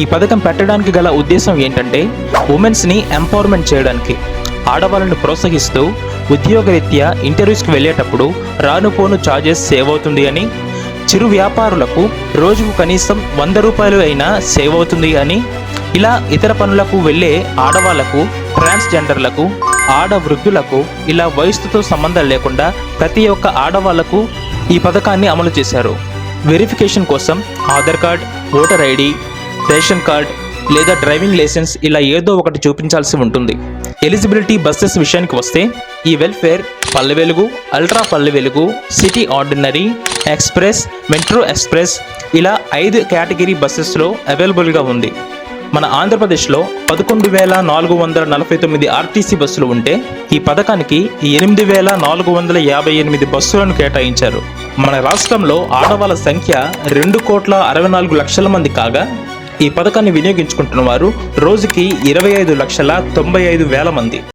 ఈ పథకం పెట్టడానికి గల ఉద్దేశం ఏంటంటే ఉమెన్స్ని ఎంపవర్మెంట్ చేయడానికి. ఆడవాళ్ళని ప్రోత్సహిస్తూ ఉద్యోగరీత్యా ఇంటర్వ్యూస్కి వెళ్ళేటప్పుడు రానుపోను ఛార్జెస్ సేవ్ అవుతుంది అని చిరు వ్యాపారులకు రోజుకు కనీసం వంద రూపాయలు అయినా సేవ్ అవుతుంది అని ఇలా ఇతర పనులకు వెళ్ళే ఆడవాళ్ళకు ట్రాన్స్జెండర్లకు ఆడ వృద్ధులకు ఇలా వయసుతో సంబంధం లేకుండా ప్రతి ఒక్క ఆడవాళ్ళకు ఈ పథకాన్ని అమలు చేశారు. వెరిఫికేషన్ కోసం Aadhaar card voter ID ration card లేదా డ్రైవింగ్ లైసెన్స్ ఇలా ఏదో ఒకటి చూపించాల్సి ఉంటుంది. ఎలిజిబిలిటీ బస్సెస్ విషయానికి వస్తే ఈ వెల్ఫేర్ పల్లె Velugu ultra Palle Velugu city ordinary express metro express ఇలా ఐదు కేటగిరీ బస్సెస్లో అవైలబుల్గా ఉంది. మన ఆంధ్రప్రదేశ్లో పదకొండు వేల నాలుగు వందల నలభై తొమ్మిది ఆర్టీసీ బస్సులు ఉంటే ఈ పథకానికి ఎనిమిది వేల నాలుగు వందల యాభై ఎనిమిది బస్సులను కేటాయించారు. మన రాష్ట్రంలో ఆడవాళ్ళ సంఖ్య రెండు కోట్ల అరవై నాలుగు లక్షల మంది కాగా ఈ పథకాన్ని వినియోగించుకుంటున్న వారు రోజుకి ఇరవై ఐదు లక్షల తొంభై ఐదు వేల మంది.